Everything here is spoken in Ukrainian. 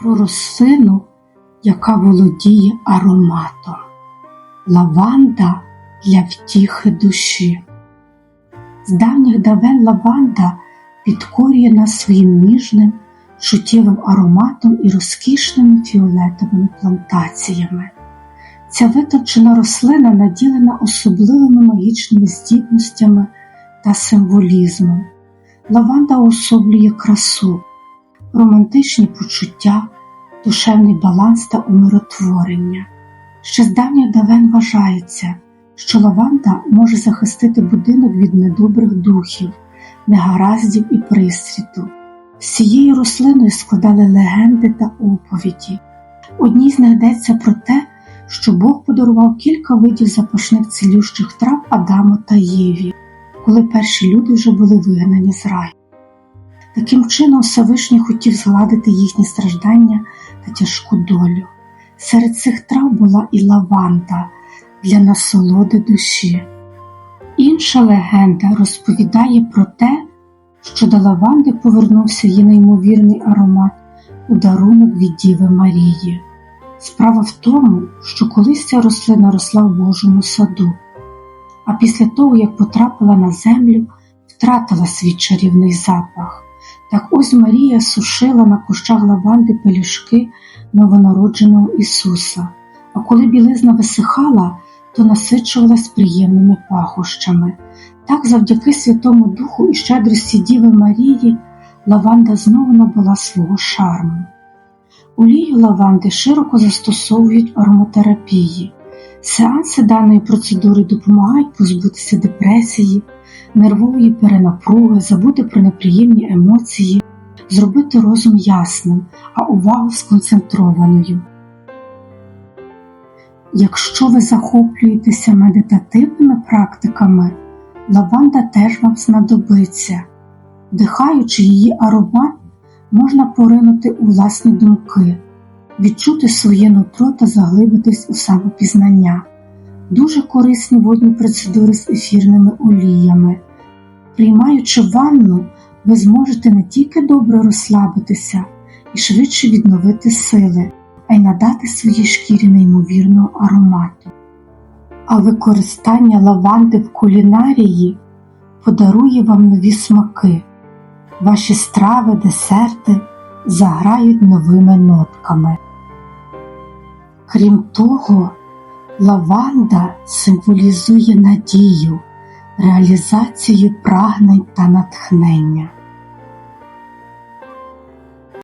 про рослину, яка володіє ароматом. Лаванда для втіхи душі. З давніх давен лаванда підкорює нас своїм ніжним, чуттєвим ароматом і розкішними фіолетовими плантаціями. Ця витончена рослина наділена особливими магічними здібностями та символізмом. Лаванда особлює красу, романтичні почуття, душевний баланс та умиротворення. Ще з давніх давен вважається, що лаванда може захистити будинок від недобрих духів, негараздів і пристріту. З цією рослиною складали легенди та оповіді. Одній з них йдеться про те, що Бог подарував кілька видів запашних цілющих трав Адаму та Єві, коли перші люди вже були вигнані з раю. Таким чином Всевишній хотів згладити їхні страждання та тяжку долю. Серед цих трав була і лаванда для насолоди душі. Інша легенда розповідає про те, що до лаванди повернувся її неймовірний аромат у дарунок від Діви Марії. Справа в тому, що колись ця рослина росла в Божому саду, а після того, як потрапила на землю, втратила свій чарівний запах. Так ось Марія сушила на кущах лаванди пелюшки новонародженого Ісуса, а коли білизна висихала, то насичувалась приємними пахощами. Так, завдяки Святому Духу і щедрості Діви Марії, лаванда знову набула свого шарму. Олію лаванди широко застосовують ароматерапії. Сеанси даної процедури допомагають позбутися депресії, нервової перенапруги, забути про неприємні емоції, зробити розум ясним, а увагу сконцентрованою. Якщо ви захоплюєтеся медитативними практиками, лаванда теж вам знадобиться. Вдихаючи її аромат, можна поринути у власні думки, відчути своє нутро та заглибитись у самопізнання. Дуже корисні водні процедури з ефірними оліями. Приймаючи ванну, ви зможете не тільки добре розслабитися і швидше відновити сили, а й надати своїй шкірі неймовірного аромату. А використання лаванди в кулінарії подарує вам нові смаки. Ваші страви, десерти заграють новими нотками. Крім того, лаванда символізує надію, реалізацію прагнень та натхнення.